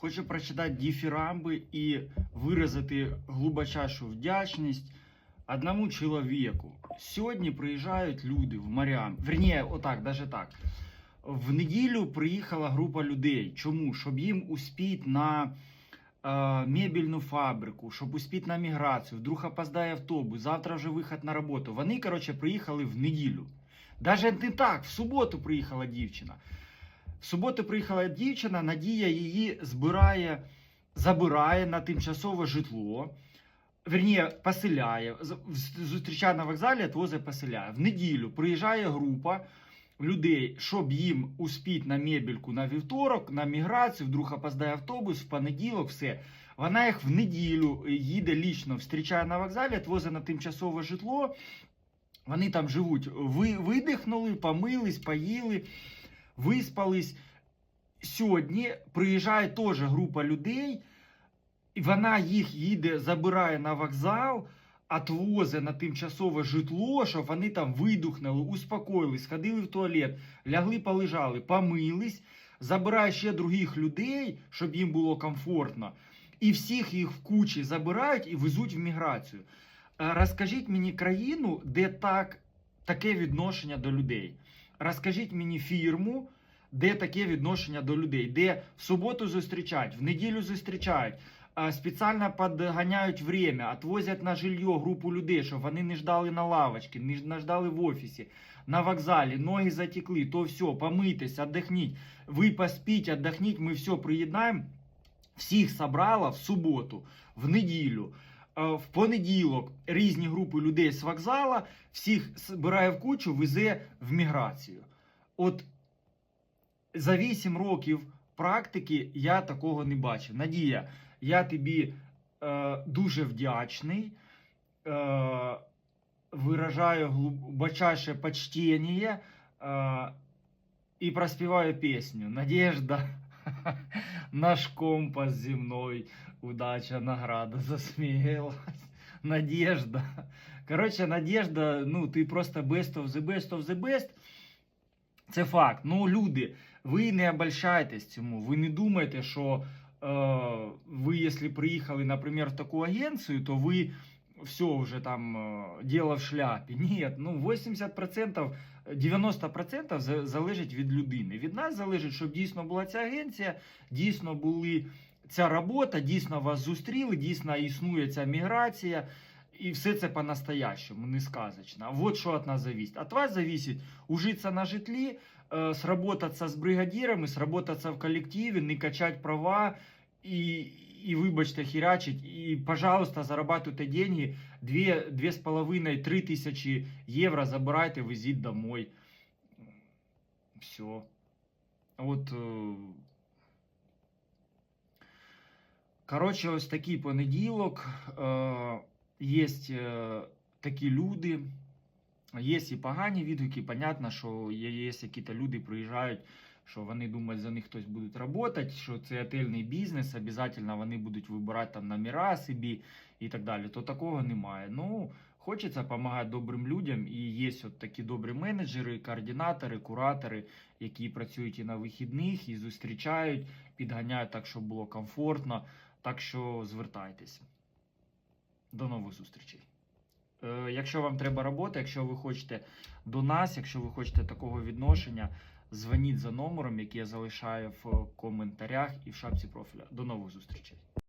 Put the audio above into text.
Хочу прочитати діфірамби і виразити глибочайшу вдячність одному чоловіку. Сьогодні приїжджають люди в Маріам. Верніше, отак, даже так. В неділю приїхала група людей. Чому? Щоб їм успіти на е, мебельну фабрику, щоб успіти на міграцію. Вдруг опоздає автобус, завтра вже вихід на роботу. Вони, коротше, приїхали в неділю. Даже не так, в суботу приїхала дівчина. В суботу приїхала дівчина, Надія її збирає, забирає на тимчасове житло. Верніше, поселяє, зустрічає на вокзалі, відвозить поселяє. В неділю приїжджає група людей, щоб їм успіти на мебельку на вівторок, на міграцію, вдруг опоздає автобус, в понеділок, все. Вона їх в неділю їде лічно, зустрічає на вокзалі, відвозить на тимчасове житло. Вони там живуть, ви, видихнули, помились, поїли, виспались. Сьогодні приїжджає теж група людей, і вона їх їде, забирає на вокзал, отвозить на тимчасове житло, щоб вони там видухнули, успокоїлись, сходили в туалет, лягли, полежали, помились, забирає ще других людей, щоб їм було комфортно. І всіх їх в кучі забирають і везуть в міграцію. Е, Розкажіть мені країну, де так, таке відношення до людей. Розкажіть мені фірму, де таке відношення до людей, де в суботу зустрічають, в неділю зустрічають, спеціально підганяють время, відвозять на жилье групу людей, щоб вони не ждали на лавочці, не ждали в офісі, на вокзалі, ноги затекли, то все, помийтесь, віддохніть. Ви поспіть, віддохніть, ми все приєднаємо. Всіх собрала в суботу, в неділю. Е, В понеділок різні групи людей з вокзала, всіх збирає в кучу, везе в міграцію. От за 8 років практики я такого не бачив. Надія, я тобі е, дуже вдячний. Е, виражаю глибочайше почтение е, і проспіваю пісню. Надежда, наш компас земной, удача, награда засміялась. Надежда. Коротше, Надежда, ну ти просто best of the best of the best. Це факт. Ну, люди, ви не обольщайтесь цьому. Ви не думайте, що е, ви, якщо приїхали, наприклад, в таку агенцію, то ви все вже там е, діло в шляпі. Ні, ну 80%, 90% залежить від людини. Від нас залежить, щоб дійсно була ця агенція, дійсно були ця робота, дійсно вас зустріли, дійсно існує ця міграція. І все це по-настоящему, не сказочно. Вот що від нас зависит. От вас зависит ужиться на житлі, э, сработаться з бригадирами, сработаться в колективі, не качать права і, і вибачте, херячить. І, пожалуйста, зарабатуйте деньги. 2,5-3 тисячі євро забирайте, везіть домой. Все. От. е, Коротше, ось такий понеділок. Е, Є е, такі люди, є і погані відгуки. Понятно, що є, є якісь люди приїжджають, що вони думають, за них хтось буде працювати, що це отельний бізнес, обов'язково вони будуть вибирати там номера собі і так далі. То такого немає. Ну, хочеться допомагати добрим людям, і є от такі добрі менеджери, координатори, куратори, які працюють і на вихідних, і зустрічають, підганяють так, щоб було комфортно. Так що звертайтеся. До нових зустрічей. Е, якщо вам треба робота, якщо ви хочете до нас, якщо ви хочете такого відношення, дзвоніть за номером, який я залишаю в коментарях і в шапці профіля. До нових зустрічей.